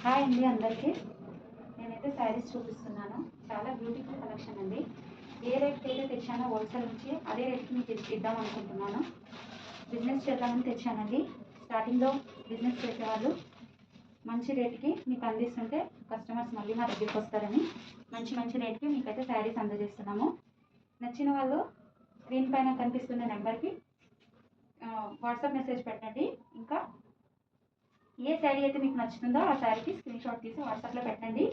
Hi అండి అందరికీ. నేనైతే శారీస్ చూపిస్తున్నాను. చాలా బ్యూటిఫుల్ కలెక్షన్ అండి. ఏ రేట్కి అయితే తెచ్చానో హోల్సేల్ నుంచి అదే రేట్కి మీకు ఇద్దాం అనుకుంటున్నాను. బిజినెస్ చేద్దామని తెచ్చానండి. స్టార్టింగ్లో బిజినెస్ చేసేవాళ్ళు మంచి రేట్కి మీకు అందిస్తుంటే కస్టమర్స్ మళ్ళీ మా దగ్గరికి వస్తారని మంచి మంచి రేట్కి మీకైతే శారీస్ అందజేస్తున్నాము. నచ్చిన వాళ్ళు స్క్రీన్ పైన కనిపిస్తున్న నెంబర్కి వాట్సాప్ మెసేజ్ పెట్టండి. ఇంకా ఏ శారీ అయితే మీకు నచ్చుతుందో ఆ శారీకి స్క్రీన్ షాట్ తీసి వాట్సాప్లో పెట్టండి.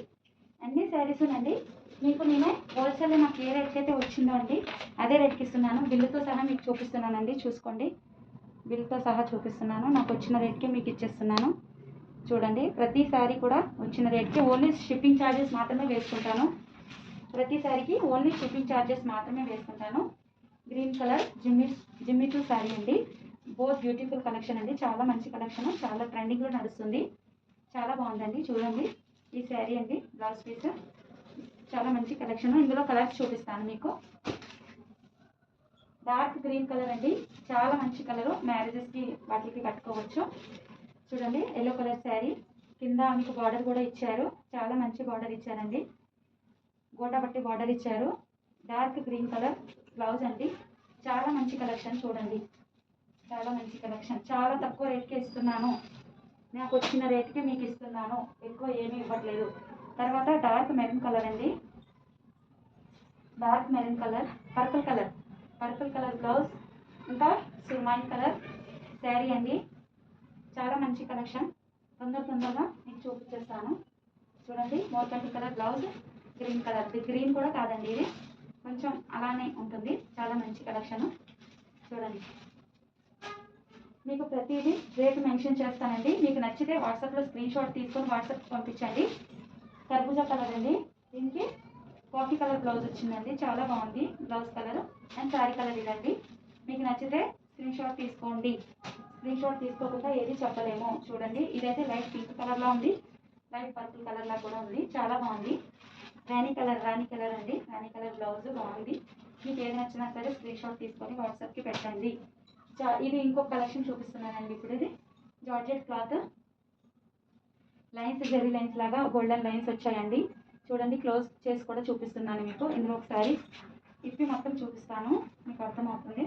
అన్ని శారీస్ అండి మీకు నేను హోల్సేల్లో నాకు ఏ రేట్కి అయితే వచ్చిందో అండి అదే రేట్కి ఇస్తున్నాను. బిల్లుతో సహా మీకు చూపిస్తున్నానండి చూసుకోండి. బిల్లుతో సహా చూపిస్తున్నాను. నాకు వచ్చిన రేట్కి మీకు ఇచ్చేస్తున్నాను. చూడండి ప్రతి శారీ కూడా వచ్చిన రేట్కి ఓన్లీ షిప్పింగ్ ఛార్జెస్ మాత్రమే వేసుకుంటాను. ప్రతి శారీకి ఓన్లీ షిప్పింగ్ ఛార్జెస్ మాత్రమే వేసుకుంటాను. గ్రీన్ కలర్ జిమ్మి జిమ్మి టూ శారీ అండి. బోత్ బ్యూటిఫుల్ కలెక్షన్ అండి. చాలా మంచి కలెక్షన్. చాలా ట్రెండింగ్లో నడుస్తుంది. చాలా బాగుందండి. చూడండి. ఈ శారీ అండి. Blouse piece. చాలా మంచి కలెక్షన్. ఇందులో కలర్స్ చూపిస్తాను మీకు. డార్క్ గ్రీన్ కలర్ అండి. చాలా మంచి కలరు. మ్యారేజెస్కి వాటికి కట్టుకోవచ్చు. చూడండి. Yellow colour saree. కింద మీకు బార్డర్ కూడా ఇచ్చారు. చాలా మంచి బార్డర్ ఇచ్చారండి. గోటా పట్టి బార్డర్ ఇచ్చారు. డార్క్ గ్రీన్ కలర్ బ్లౌజ్ అండి. చాలా మంచి కలెక్షన్. చూడండి. చాలా మంచి కలెక్షన్ చాలా తక్కువ రేట్కే ఇస్తున్నాను. నాకు వచ్చిన రేట్కే మీకు ఇస్తున్నాను. ఎక్కువ ఏమీ ఇవ్వట్లేదు. తర్వాత డార్క్ మెరూన్ కలర్ అండి. Dark maroon colour purple colour purple colour blouse ఇంకా సుర్మాయిన్ కలర్ శారీ అండి. చాలా మంచి కలెక్షన్ తొందర తొందరగా మీకు చూపించేస్తాను చూడండి మోర్కంటి కలర్ బ్లౌజ్ గ్రీన్ కలర్ ఇది గ్రీన్ కూడా కాదండి ఇది. కొంచెం అలానే ఉంటుంది. చాలా మంచి కలెక్షన్ చూడండి. మీకు ప్రతిదీ రేటు మెన్షన్ చేస్తానండి. మీకు నచ్చితే వాట్సాప్లో స్క్రీన్ షాట్ తీసుకొని వాట్సాప్ పంపించండి. కర్బూజా కలర్ అండి. దీనికి కాఫీ కలర్ బ్లౌజ్ వచ్చిందండి. చాలా బాగుంది blouse colour and saree colour ఇదండి. మీకు నచ్చితే స్క్రీన్ షాట్ తీసుకోండి. స్క్రీన్ షాట్ తీసుకోకుండా ఏది చెప్పలేము. చూడండి. ఇదైతే లైట్ పింక్ కలర్లో ఉంది. లైట్ పర్పుల్ కలర్లో కూడా ఉంది. చాలా బాగుంది. రాణి కలర్ రాణి కలర్ అండి. రాణి కలర్ బ్లౌజ్ బాగుంది. మీకు ఏది నచ్చినా సరే స్క్రీన్ షాట్ తీసుకొని వాట్సాప్కి పెట్టండి. ఇది ఇంకొక కలెక్షన్ చూపిస్తున్నానండి ఇప్పుడు ఇది. Georgette cloth. Lines zari lines లాగా గోల్డెన్ లైన్స్ వచ్చాయండి. చూడండి క్లోజ్ చేసి కూడా చూపిస్తున్నాను మీకు. ఇందులో ఒకసారి ఇప్పి మొత్తం చూపిస్తాను. మీకు అర్థమవుతుంది.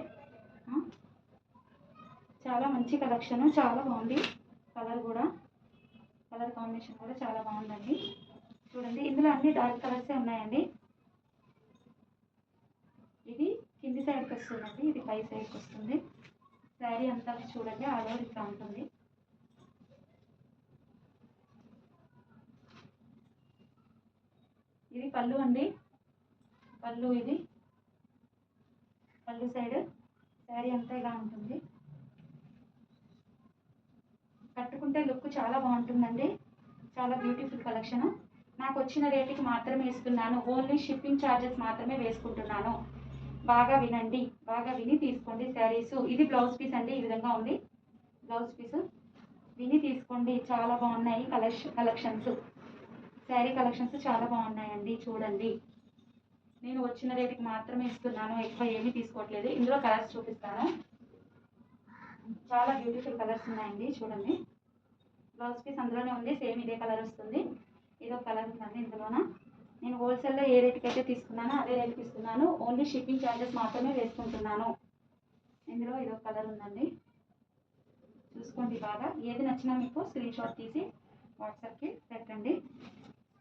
చాలా మంచి కలెక్షన్ చాలా బాగుంది. కలర్ కూడా కలర్ కాంబినేషన్ కూడా చాలా బాగుందండి. చూడండి ఇందులో అన్ని డార్క్ కలర్సే ఉన్నాయండి. ఇది కింది సైడ్కి వస్తుందండి. ఇది పై సైడ్కి వస్తుంది. శారీ అంతా చూడండి ఆల్ ఓవర్ ఇట్లా ఉంటుంది. ఇది పళ్ళు అండి. పళ్ళు ఇది. పళ్ళు సైడ్ శారీ అంతా ఇలా ఉంటుంది. కట్టుకుంటే లుక్ చాలా బాగుంటుందండి. చాలా బ్యూటిఫుల్ కలెక్షన్ నాకు వచ్చిన రేటుకి మాత్రమే ఇస్తున్నాను. ఓన్లీ షిప్పింగ్ ఛార్జెస్ మాత్రమే వేసుకుంటున్నాను. బాగా వినండి బాగా విని తీసుకోండి శారీస్. ఇది బ్లౌజ్ పీస్ అండి ఈ విధంగా ఉంది. బ్లౌజ్ పీస్ విని తీసుకోండి చాలా బాగున్నాయి కలెక్షన్ కలెక్షన్స్. శారీ కలెక్షన్స్ చాలా బాగున్నాయండి చూడండి. నేను వచ్చిన రేటుకి మాత్రమే ఇస్తున్నాను ఎక్కువ ఏమీ తీసుకోవట్లేదు. ఇందులో కలర్స్ చూపిస్తాను. చాలా బ్యూటిఫుల్ కలర్స్ ఉన్నాయండి చూడండి. బ్లౌజ్ పీస్ అందులోనే ఉంది సేమ్ ఇదే కలర్ వస్తుంది. ఇదో కలర్ ఉందండి ఇందులోన. నేను హోల్సేల్లో ఏ రేట్కి అయితే తీసుకున్నానో అదే రేట్కి ఇస్తున్నాను. ఓన్లీ షిప్పింగ్ ఛార్జెస్ మాత్రమే వేసుకుంటున్నాను. ఇందులో ఇదో కలర్ ఉందండి. చూసుకోండి బాగా. ఏది నచ్చినా మీకు స్క్రీన్ షాట్ తీసి వాట్సాప్కి పెట్టండి.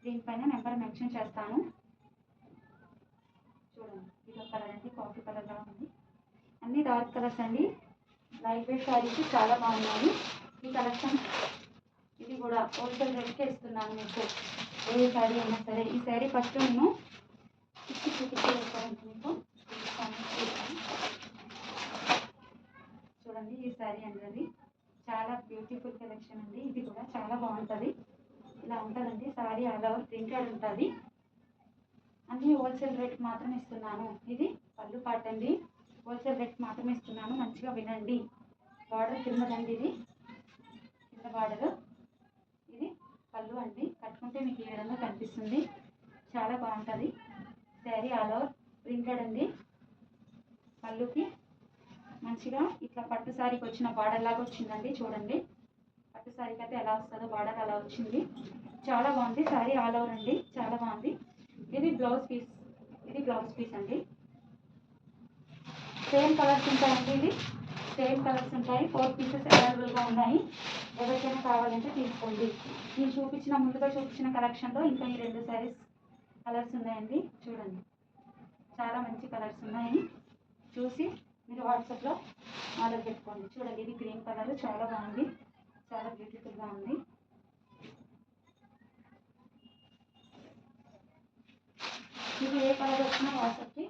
దీనిపైన నెంబర్ మెన్షన్ చేస్తాను. చూడండి ఇదో కలర్ అండి. కాఫీ కలర్లో ఉంది. అన్ని డార్క్ కలర్స్ అండి. లైట్ వెయిట్ శారీస్ చాలా బాగున్నాయి. ఈ కలెక్షన్ కూడా హోల్సేల్ రేట్కే ఇస్తున్నాను మీకు. ఏ శారీ అయినా సరే ఈ శారీ ఫస్ట్ నేను ఇచ్చి చూపించేస్తాను మీకు చూడండి ఈ శారీ అనేది చాలా బ్యూటిఫుల్ కలెక్షన్ అండి. ఇది కూడా చాలా బాగుంటుంది. ఇలా ఉంటుందండి శారీ ఆల్ ఓవర్ ప్రింటెడ్ ఉంటుంది. అన్నీ హోల్సేల్ రేట్ మాత్రమే ఇస్తున్నాను. ఇది పళ్ళు పాట అండి. హోల్సేల్ రేట్ మాత్రమే ఇస్తున్నాను. మంచిగా వినండి. బార్డర్ కిందదండి ఇది. కింద బార్డర్. పళ్ళు అండి. కట్టుకుంటే మీకు ఈ విధంగా కనిపిస్తుంది. చాలా బాగుంటుంది. శారీ ఆల్ ఓవర్ ప్రింటెడ్ అండి. పళ్ళుకి మంచిగా ఇట్లా పట్టు శారీకి వచ్చిన బార్డర్ లాగా వచ్చిందండి. చూడండి. పట్టు శారీకి అయితే ఎలా వస్తుందో బార్డర్ అలా వచ్చింది. చాలా బాగుంది. శారీ ఆల్ ఓవర్ అండి. చాలా బాగుంది. ఇది బ్లౌజ్ పీస్. ఇది బ్లౌజ్ పీస్ అండి. సేమ్ కలర్స్ ఉంటాయండి ఇది. సేమ్ కలర్స్ ఉంటాయి. ఫోర్ పీసెస్ అవైలబుల్గా ఉన్నాయి. ఎవరికైనా కావాలంటే తీసుకోండి. నేను చూపించిన ముందుగా చూపించిన కలెక్షన్లో ఇంకా ఈ రెండు సారీస్ కలర్స్ ఉన్నాయండి. చూడండి. చాలా మంచి కలర్స్ ఉన్నాయి. చూసి మీరు వాట్సాప్లో ఆర్డర్ పెట్టుకోండి. చూడండి ఇది గ్రీన్ కలర్. చాలా బాగుంది. చాలా బ్యూటిఫుల్గా ఉంది. మీకు ఏ కలర్ వచ్చినా వాట్సాప్కి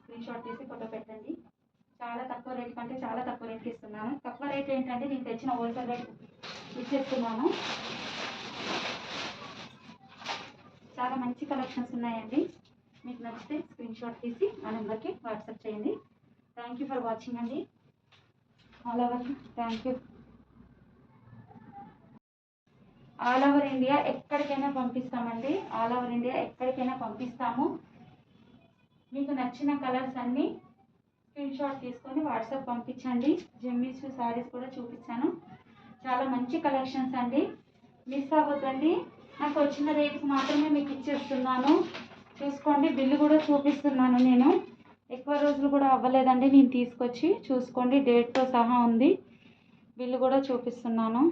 స్క్రీన్ షాట్ తీసి ఫోటో పెట్టండి. చాలా తక్కువ రేట్ కంటే చాలా తక్కువ రేట్కి ఇస్తున్నాను. తక్కువ రేట్ ఏంటంటే నేను తెచ్చిన హోల్సేల్ రేట్ ఇచ్చేస్తున్నాను. చాలా మంచి కలెక్షన్స్ ఉన్నాయండి. మీకు నచ్చితే స్క్రీన్ షాట్ తీసి మా నెంబర్కి వాట్సాప్ చేయండి. థ్యాంక్ యూ ఫర్ వాచింగ్ అండి. All over thank you all over India ఎక్కడికైనా పంపిస్తామండి. ఆల్ ఓవర్ ఇండియా ఎక్కడికైనా పంపిస్తాము. మీకు నచ్చిన కలర్స్ అన్నీ స్క్రీన్ షాట్ తీసుకొని వాట్సాప్ పంపించండి. జెమ్మీస్ శారీస్ కూడా చూపించాను చాలా మంచి కలెక్షన్స్ అండి. మిస్ అవ్వద్దండి. నాకు వచ్చిన రేట్కి మాత్రమే మీకు ఇచ్చేస్తున్నాను. చూసుకోండి బిల్లు కూడా చూపిస్తున్నాను నేను. ఎక్కువ రోజులు కూడా అవ్వలేదండి నేను తీసుకొచ్చి. చూసుకోండి డేట్తో సహా ఉంది. బిల్లు కూడా చూపిస్తున్నాను.